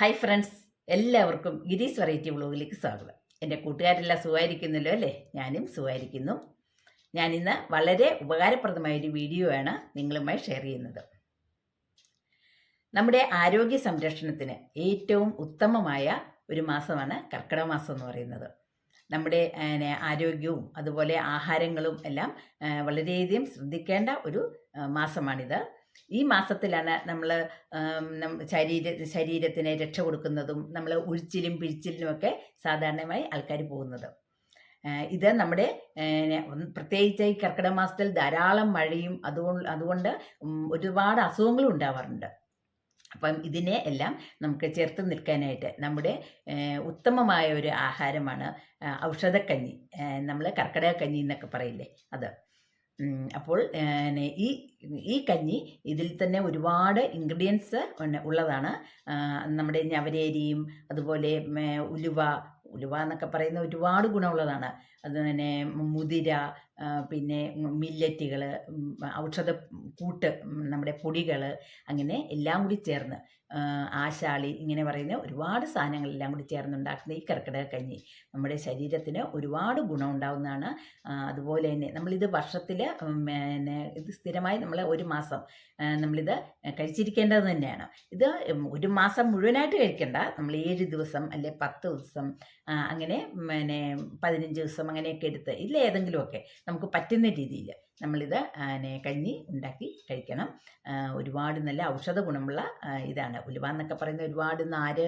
Hi friends എല്ലാവർക്കും ഗിരീസ് variety വ്ളോഗിലേക്ക് സ്വാഗതം. എന്റെ കൂട്ടുകാരെല്ലാം സുഖമായിരിക്കുന്നല്ലോ അല്ലേ? ഞാനും സുഖമായിരിക്കുന്നു. ഞാനിന്ന് വളരെ ഉപകാരപ്രദമായ ഒരു വീഡിയോ ആണ് നിങ്ങളുമായി ഷെയർ ചെയ്യുന്നത്. നമ്മുടെ ആരോഗ്യ സംരക്ഷണത്തിന് ഏറ്റവും ഉത്തമമായ ഒരു മാസമാണ് കർക്കിടക മാസം എന്ന് പറയുന്നത്. നമ്മുടെ ആരോഗ്യവും അതുപോലെ ആഹാരങ്ങളും എല്ലാം വളരെയധികം ശ്രദ്ധിക്കേണ്ട ഒരു മാസമാണിത്. ഈ മാസത്തിലാണ് നമ്മൾ ശരീര ശരീരത്തിന് രക്ഷ കൊടുക്കുന്നതും നമ്മൾ ഉഴിച്ചിലും പിഴിച്ചിലും ഒക്കെ സാധാരണമായി ആൾക്കാർ പോകുന്നത്. ഇത് നമ്മുടെ പ്രത്യേകിച്ച് ഈ കർക്കിടക മാസത്തിൽ ധാരാളം മഴയും അതുകൊണ്ട് അതുകൊണ്ട് ഒരുപാട് അസുഖങ്ങളും ഉണ്ടാവാറുണ്ട്. അപ്പം ഇതിനെ എല്ലാം നമുക്ക് ചേർത്ത് നിൽക്കാനായിട്ട് നമ്മുടെ ഉത്തമമായ ഒരു ആഹാരമാണ് ഔഷധക്കഞ്ഞി. നമ്മൾ കർക്കിടക കഞ്ഞി എന്നൊക്കെ പറയില്ലേ അത്. അപ്പോൾ ഈ ഈ കഞ്ഞി ഇതിൽ തന്നെ ഒരുപാട് ഇൻഗ്രീഡിയൻസ് ഉള്ളതാണ്. നമ്മുടെ ഞവരേരിയും അതുപോലെ ഉലുവ ഉലുവ എന്നൊക്കെ പറയുന്ന ഒരുപാട് ഗുണമുള്ളതാണ്. അത് തന്നെ മുതിര പിന്നെ മില്ലറ്റുകൾ ഔഷധ കൂട്ട് നമ്മുടെ പൊടികൾ അങ്ങനെ എല്ലാം കൂടി ചേർന്ന് ആശാളി ഇങ്ങനെ പറയുന്ന ഒരുപാട് സാധനങ്ങളെല്ലാം കൂടി ചേർന്നുണ്ടാക്കുന്ന ഈ കർക്കിടക കഞ്ഞി നമ്മുടെ ശരീരത്തിന് ഒരുപാട് ഗുണം ഉണ്ടാകുന്നതാണ് അതുപോലെ തന്നെ നമ്മളിത് വർഷത്തിൽ പിന്നെ ഇത് സ്ഥിരമായി നമ്മൾ ഒരു മാസം നമ്മളിത് കഴിച്ചിരിക്കേണ്ടത് തന്നെയാണ്. ഇത് ഒരു മാസം മുഴുവനായിട്ട് കഴിക്കേണ്ട. നമ്മൾ ഏഴ് ദിവസം അല്ലെ പത്ത് ദിവസം അങ്ങനെ പിന്നെ പതിനഞ്ച് ദിവസം അങ്ങനെയൊക്കെ എടുത്ത് ഇല്ല ഏതെങ്കിലുമൊക്കെ നമുക്ക് പറ്റുന്ന രീതിയിൽ നമ്മളിത് കഞ്ഞി ഉണ്ടാക്കി കഴിക്കണം. ഒരുപാട് നല്ല ഔഷധ ഗുണമുള്ള ഇതാണ്. ഉലുവ എന്നൊക്കെ പറയുന്ന ഒരുപാട് നാര്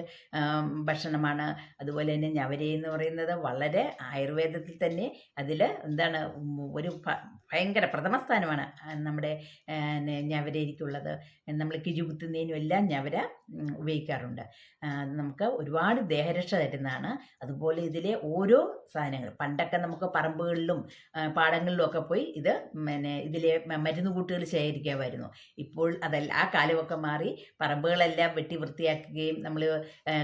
ഭക്ഷണമാണ്. അതുപോലെ തന്നെ ഞവര എന്ന് പറയുന്നത് വളരെ ആയുർവേദത്തിൽ തന്നെ അതിൽ എന്താണ് ഒരു ഭയങ്കര പ്രഥമ സ്ഥാനമാണ് നമ്മുടെ ഞവരയ്ക്കുള്ളത് നമ്മൾ കിഴികുത്തുന്നതിനും എല്ലാം ഞവര ഉപയോഗിക്കാറുണ്ട്. നമുക്ക് ഒരുപാട് ദേഹരക്ഷ തരുന്നതാണ്. അതുപോലെ ഇതിലെ ഓരോ സാധനങ്ങൾ പണ്ടൊക്കെ നമുക്ക് പറമ്പുകളിലും പാടങ്ങളിലും ഒക്കെ പോയി ഇത് പിന്നെ ഇതിലെ മരുന്ന് കൂട്ടുകൾ ശേഖരിക്കാമായിരുന്നു ഇപ്പോൾ അതല്ല ആ കാലമൊക്കെ മാറി പറമ്പുകളെല്ലാം വെട്ടി വൃത്തിയാക്കുകയും നമ്മൾ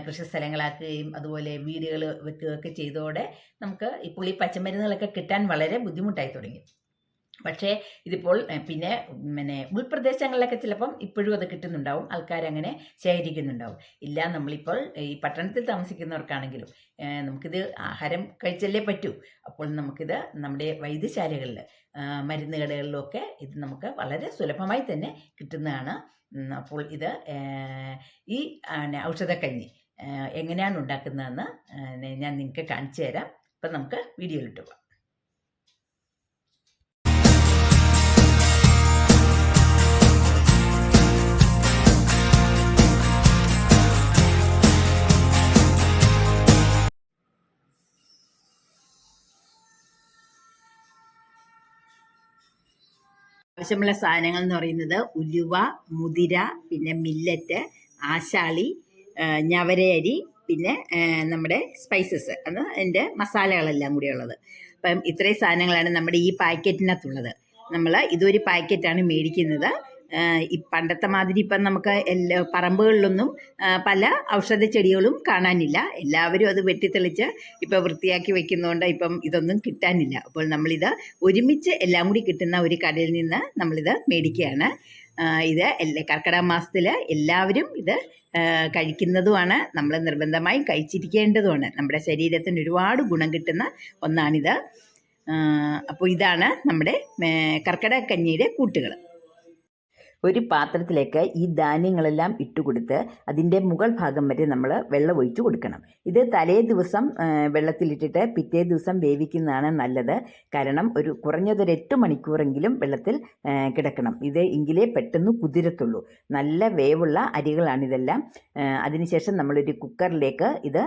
കൃഷി സ്ഥലങ്ങളാക്കുകയും അതുപോലെ വീടുകൾ വെക്കുകയൊക്കെ ചെയ്തതോടെ നമുക്ക് ഇപ്പോൾ ഈ പച്ചമരുന്നുകളൊക്കെ കിട്ടാൻ വളരെ ബുദ്ധിമുട്ടായി തുടങ്ങി. പക്ഷേ ഇതിപ്പോൾ പിന്നെ പിന്നെ ഉൾപ്രദേശങ്ങളിലൊക്കെ ചിലപ്പം ഇപ്പോഴും അത് കിട്ടുന്നുണ്ടാവും. ആൾക്കാർ അങ്ങനെ ശേഖരിക്കുന്നുണ്ടാവും. ഇല്ല നമ്മളിപ്പോൾ ഈ പട്ടണത്തിൽ താമസിക്കുന്നവർക്കാണെങ്കിലും നമുക്കിത് ആഹാരം കഴിച്ചല്ലേ പറ്റൂ. അപ്പോൾ നമുക്കിത് നമ്മുടെ വൈദ്യശാലകളിൽ മരുന്ന് കടകളിലൊക്കെ ഇത് നമുക്ക് വളരെ സുലഭമായി തന്നെ കിട്ടുന്നതാണ്. അപ്പോൾ ഇത് ഈ ഔഷധക്കഞ്ഞി എങ്ങനെയാണ് ഉണ്ടാക്കുന്നതെന്ന് ഞാൻ നിങ്ങൾക്ക് കാണിച്ചു തരാം. അപ്പം നമുക്ക് വീഡിയോയിലിട്ട് പോകാം. ആവശ്യമുള്ള സാധനങ്ങൾ എന്ന് പറയുന്നത് ഉലുവ മുതിര പിന്നെ മില്ലറ്റ് ആശാളി ഞവരയരി പിന്നെ നമ്മുടെ സ്പൈസസ് അത് എന്റെ മസാലകളെല്ലാം കൂടി ഉള്ളത് അപ്പം ഇത്രയും സാധനങ്ങളാണ് നമ്മുടെ ഈ പാക്കറ്റിനകത്തുള്ളത് നമ്മൾ ഇതൊരു പാക്കറ്റാണ് മേടിക്കുന്നത്. പണ്ടത്തെ മാതിരി ഇപ്പം നമുക്ക് എല്ലാ പറമ്പുകളിലൊന്നും പല ഔഷധ ചെടികളും കാണാനില്ല. എല്ലാവരും അത് വെട്ടിത്തെളിച്ച് ഇപ്പം വൃത്തിയാക്കി വെക്കുന്നതുകൊണ്ട് ഇപ്പം ഇതൊന്നും കിട്ടാനില്ല. അപ്പോൾ നമ്മളിത് ഒരുമിച്ച് എല്ലാം കൂടി കിട്ടുന്ന ഒരു കടയിൽ നിന്ന് നമ്മളിത് മേടിക്കുകയാണ്. ഇത് എല്ലാ കർക്കിടക മാസത്തിൽ എല്ലാവരും ഇത് കഴിക്കുന്നതുമാണ്. നമ്മൾ നിർബന്ധമായും കഴിച്ചിരിക്കേണ്ടതുമാണ്. നമ്മുടെ ശരീരത്തിന് ഒരുപാട് ഗുണം കിട്ടുന്ന ഒന്നാണിത്. അപ്പോൾ ഇതാണ് നമ്മുടെ കർക്കിടക കഞ്ഞിയുടെ കൂട്ടുകൾ. ഒരു പാത്രത്തിലേക്ക് ഈ ധാന്യങ്ങളെല്ലാം ഇട്ട് ഇട്ടുകൊടുത്ത് അതിന്റെ മുകൾ ഭാഗം വരെ നമ്മൾ വെള്ളം ഒഴിച്ചു കൊടുക്കണം. ഇത് തലേ ദിവസം വെള്ളത്തിലിട്ടിട്ട് പിറ്റേ ദിവസം വേവിക്കുന്നതാണ് നല്ലത്. കാരണം ഒരു കുറഞ്ഞതൊരു എട്ട് മണിക്കൂറെങ്കിലും വെള്ളത്തിൽ കിടക്കണം. ഇത് എങ്കിലേ പെട്ടെന്ന് കുതിരത്തുള്ളൂ. നല്ല വേവുള്ള അരികളാണിതെല്ലാം അതിനുശേഷം നമ്മളൊരു കുക്കറിലേക്ക് ഇത്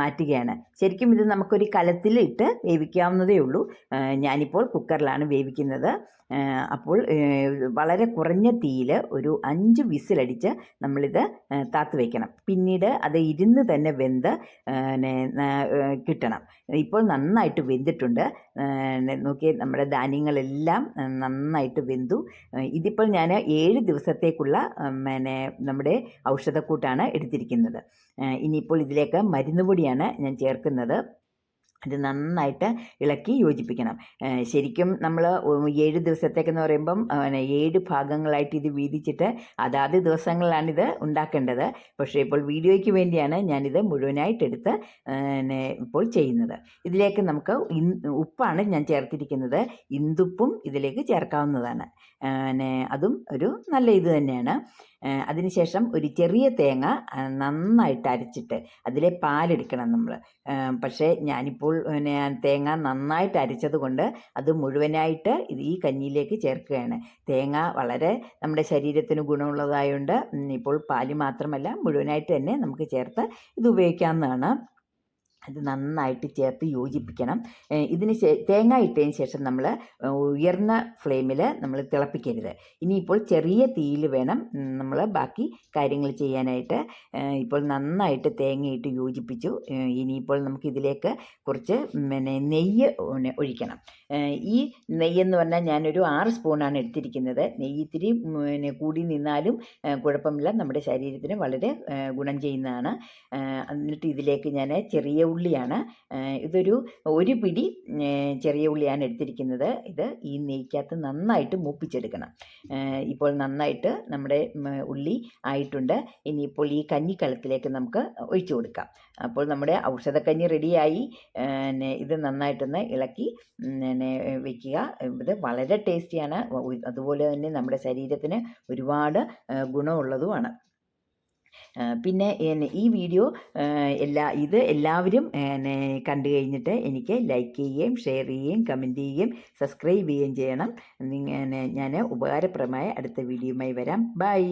മാറ്റുകയാണ്. ശരിക്കും ഇത് നമുക്കൊരു കലത്തിലിട്ട് വേവിക്കാവുന്നതേ ഉള്ളൂ. ഞാനിപ്പോൾ കുക്കറിലാണ് വേവിക്കുന്നത്. അപ്പോൾ വളരെ കുറഞ്ഞ തീയിൽ ഒരു അഞ്ച് വിസിലടിച്ച് നമ്മളിത് താത്ത് വയ്ക്കണം പിന്നീട് അത് ഇരുന്ന് തന്നെ വെന്ത് കിട്ടണം. ഇപ്പോൾ നന്നായിട്ട് വെന്തിട്ടുണ്ട്. നോക്കിയാൽ നോക്കിയേ നമ്മുടെ ധാന്യങ്ങളെല്ലാം നന്നായിട്ട് വെന്തു. ഇതിപ്പോൾ ഞാൻ ഏഴ് ദിവസത്തേക്കുള്ള പിന്നെ നമ്മുടെ ഔഷധക്കൂട്ടാണ് എടുത്തിരിക്കുന്നത്. ഇനിയിപ്പോൾ ഇതിലേക്ക് മരുന്ന് ഞാൻ ചേർക്കുന്നത്. ഇത് നന്നായിട്ട് ഇളക്കി യോജിപ്പിക്കണം. ശരിക്കും നമ്മൾ ഏഴ് ദിവസത്തേക്കെന്ന് പറയുമ്പം ഏഴ് ഭാഗങ്ങളായിട്ട് ഇത് വീതിച്ചിട്ട് അതാത് ദിവസങ്ങളിലാണിത് ഉണ്ടാക്കേണ്ടത്. പക്ഷേ ഇപ്പോൾ വീഡിയോയ്ക്ക് വേണ്ടിയാണ് ഞാനിത് മുഴുവനായിട്ടെടുത്ത് പിന്നെ ഇപ്പോൾ ചെയ്യുന്നത്. ഇതിലേക്ക് നമുക്ക് ഉപ്പാണ് ഞാൻ ചേർത്തിരിക്കുന്നത്. ഇന്ദുപ്പും ഇതിലേക്ക് ചേർക്കാവുന്നതാണ്. അതും ഒരു നല്ല ഇത് തന്നെയാണ്. അതിനുശേഷം ഒരു ചെറിയ തേങ്ങ നന്നായിട്ട് അരച്ചിട്ട് അതിലെ പാലെടുക്കണം നമ്മൾ പക്ഷേ ഞാനിപ്പോൾ തേങ്ങ നന്നായിട്ട് അരച്ചത് കൊണ്ട് അത് മുഴുവനായിട്ട് ഈ കഞ്ഞിയിലേക്ക് ചേർക്കുകയാണ്. തേങ്ങ വളരെ നമ്മുടെ ശരീരത്തിന് ഗുണമുള്ളതായതുകൊണ്ട് ഇപ്പോൾ പാൽ മാത്രമല്ല മുഴുവനായിട്ട് തന്നെ നമുക്ക് ചേർത്ത് ഇത് ഉപയോഗിക്കാവുന്നതാണ്. ഇത് നന്നായിട്ട് ചേർത്ത് യോജിപ്പിക്കണം. ഇതിന് തേങ്ങ ഇട്ടതിന് ശേഷം നമ്മൾ ഉയർന്ന ഫ്ലെയിമിൽ നമ്മൾ തിളപ്പിക്കരുത്. ഇനിയിപ്പോൾ ചെറിയ തീയിൽ വേണം നമ്മൾ ബാക്കി കാര്യങ്ങൾ ചെയ്യാനായിട്ട്. ഇപ്പോൾ നന്നായിട്ട് തേങ്ങയിട്ട് യോജിപ്പിച്ചു. ഇനിയിപ്പോൾ നമുക്ക് ഇതിലേക്ക് കുറച്ച് പിന്നെ നെയ്യ് ഒഴിക്കണം. ഈ നെയ്യെന്ന് പറഞ്ഞാൽ ഞാനൊരു ആറ് സ്പൂണാണ് എടുത്തിരിക്കുന്നത്. നെയ്യ് ഇത്തിരി പിന്നെ കൂടി നിന്നാലും കുഴപ്പമില്ല. നമ്മുടെ ശരീരത്തിന് വളരെ ഗുണം ചെയ്യുന്നതാണ്. എന്നിട്ട് ഇതിലേക്ക് ഞാൻ ചെറിയ ഉള്ളിയാണ്. ഇതൊരു ഒരു പിടി ചെറിയ ഉള്ളിയാണ് എടുത്തിരിക്കുന്നത്. ഇത് ഈ നെയ്ക്കകത്ത് നന്നായിട്ട് മൂപ്പിച്ചെടുക്കണം. ഇപ്പോൾ നന്നായിട്ട് നമ്മുടെ ഉള്ളി ആയിട്ടുണ്ട്. ഇനിയിപ്പോൾ ഈ കഞ്ഞിക്കളത്തിലേക്ക് നമുക്ക് ഒഴിച്ചു കൊടുക്കാം. അപ്പോൾ നമ്മുടെ ഔഷധക്കഞ്ഞി റെഡിയായി. ഇത് നന്നായിട്ടൊന്ന് ഇളക്കി വെക്കുക. ഇത് വളരെ ടേസ്റ്റിയാണ്. അതുപോലെ തന്നെ നമ്മുടെ ശരീരത്തിന് ഒരുപാട് ഗുണമുള്ളതുമാണ്. പിന്നെ ഈ വീഡിയോ എല്ലാ ഇത് എല്ലാവരും എന്നെ കണ്ടു കഴിഞ്ഞിട്ട് എനിക്ക് ലൈക്ക് ചെയ്യുകയും ഷെയർ ചെയ്യുകയും കമന്റ് ചെയ്യുകയും സബ്സ്ക്രൈബ് ചെയ്യുകയും ചെയ്യണം. ഞാൻ ഉപകാരപ്രദമായ അടുത്ത വീഡിയോയുമായി വരാം. ബൈ